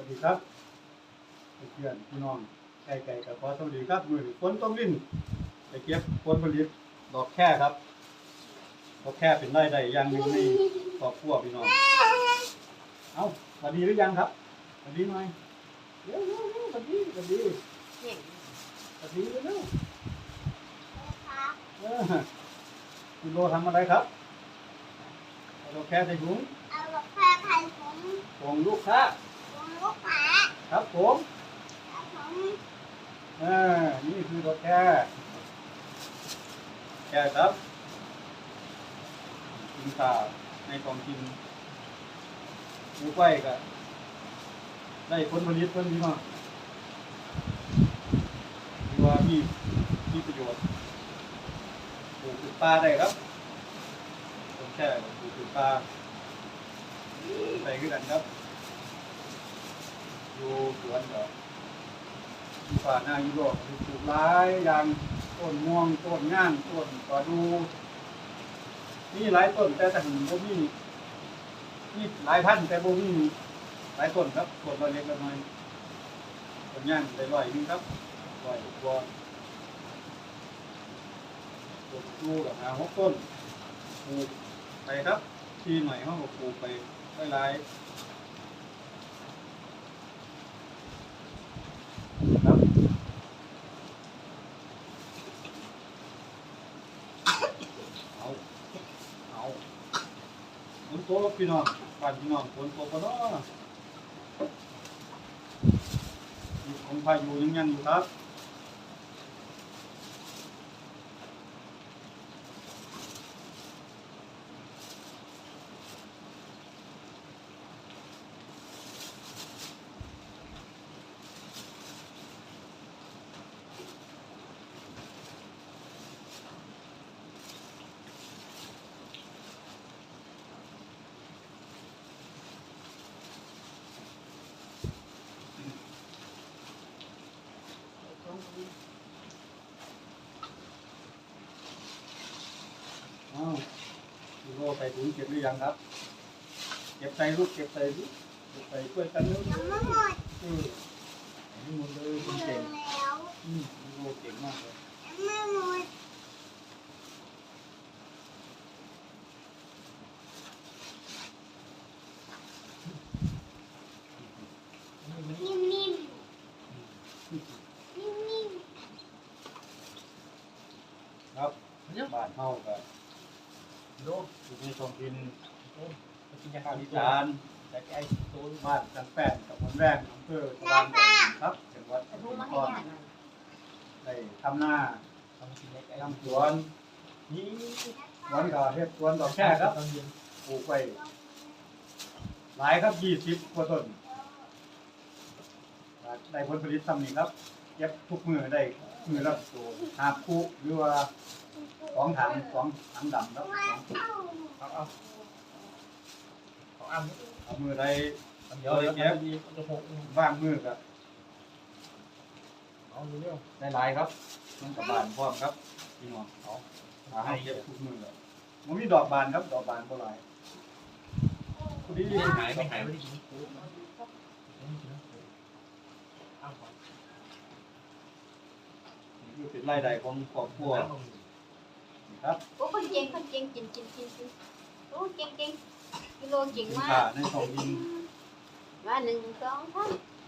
วัสดีครับเพื่อนพี่น้องไก่ไก่กับขอสวัสดีครับมือฝนต้องลิ้นไปเก็บผลผลิตดอกแค่ครับดอกแค่เป็นได้ได้อย่างหนึ่งในครอบครัวพี่น้องเอ้าสวัสดีหรือยังครับสวัสดีหน่อยเร็วเร็วเร็วสวัสดีสวัสดีเนี่ยสวัสดีเร็วเออคุณโลทำอะไรครับเอาดอกแค่ใส่ถุงเอาลูกแพร่ไข่ผมส่งลูกค้าผม ลูกหมาครับผมครับผมอ่านี่คือดอกแค่แค่ครับกินข้าวในกองกินหมูไฟก็ได้ผลผลิตเพิ่มพี่น้องถือว่ามีมีประโยชน์ปลูกปลาได้ครับต้นแค่ปลูกปลาใส่ขึ้นกันครับ สวนก็ที่ป่าหน้ายุโรปปลูกหลายอย่างต้นม่วงต้นง่างต้นปลาดูมีหลายต้นแต่แต่ถึงบ่มีมีหลายพันแต่บ่มีหลายต้นครับต้นละเล็กละน้อยต้นย่างได้ร้อยนึงครับร้อยกว่าต้นดูกับหาหกต้นปลูกไปครับ ทีใหน่อยเขาก็ปลูกไปหลายๆครับ เอา เอา ฝนตกพี่น้องบ้านพี่น้องฝนตกปะเนาะมีของพายุยังยังอยู่ครับ อ้าวดูโลใส่ถุงเก็บหรือยังครับ เก็บใส่ลูกเก็บใส่ลูกเก็บใส่ช่วยกันเร็วยังไม่หมดเออให้หมดเลยคุณเดิเก่งนแล้วอืมดูโลเก่งมากเลยยังไม่หมดนิ่มๆนิ่มนิ่มครับบ้านเฮาก็โลอยู่ในท้องถิ่นไปกินยาภาคาคดิอีจาสานแต่ไอ้ตัวบ้านจันแป้นกับมันแรงอำเภอสว่างแดนครับจังหวัดสรู้มุมาทรสาครยากหน่อยได้ทำหน้าทำกินเล็กไอ้ทำสวนนี่สวนก็เฮ็ดสวนดอกแค่ครับปลูกไว้หลายครับยี่สิบกว่าต้นได้ผลผลิตซ้ำนี่ครับ เก็บทุกมือได้มือละหาคู่หรือว่าสองถังสองถังดำครับสองเอาเอาของอ้ำเอามือใดเดี๋ยวเดี๋ยวเดี๋ยวดีจะหกว่างมือกับเอาเร็วได้หลายครับมันกับบานพร้อมครับพี่น้องเอาหาให้เก็บทุกมือเลยมันมีดอกบานครับดอกบานเท่าไหร่พอดีไม่หายไม่หายไม่ได้กินอ้าว นี่ คือเป็นรายได้ของครอบครัวครับโอ้คนเก่งคนเก่งกินกินกินกินโอ้เก่งเก่งกิโลเก่งสินมาค้ากในท้องถิ่นมาหนึ่งสองสาม